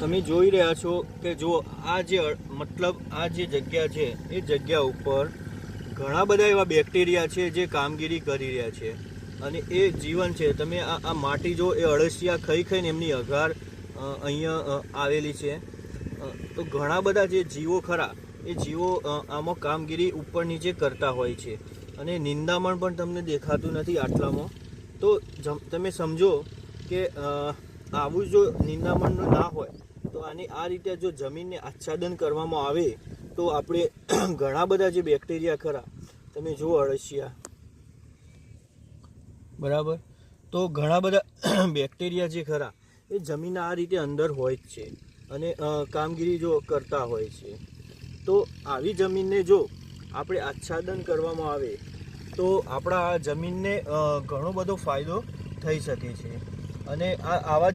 તમે જોઈ રહ્યા છો કે જો આ જે મતલબ આ જે જગ્યા છે, એ જગ્યા ઉપર ઘણા બધા એવા બેક્ટેરિયા છે જે કામગીરી કરી રહ્યા છે. અને એ જીવન છે, તમે આ આ માટી જો એ અળસિયા ખાઈ ખાઈને એમની અઘાર અહીંયા આવેલી છે. તો ઘણા બધા જે જીવો ખરા, એ જીવો આમાં કામગીરી ઉપર નીચે કરતા હોય છે. અને નિંદામણ પણ તમને દેખાતું નથી આટલામાં. તો તમે સમજો કે આવું જો નિંદામણ ના હોય આ રીતે જો જમીનને આચ્છાદન કરવામાં આવે તો આપણે ઘણા બધા જે બેક્ટેરિયા ખરા, તમે જુઓ અળસિયા. બરાબર? તો ઘણા બધા બેક્ટેરિયા જે ખરા, એ જમીન આ રીતે અંદર હોય જ છે અને કામગીરી જો કરતા હોય છે. તો આવી જમીનને જો આપણે આચ્છાદન કરવામાં આવે તો આપણા જમીનને ઘણો બધો ફાયદો થઈ શકે છે. અને આ આવા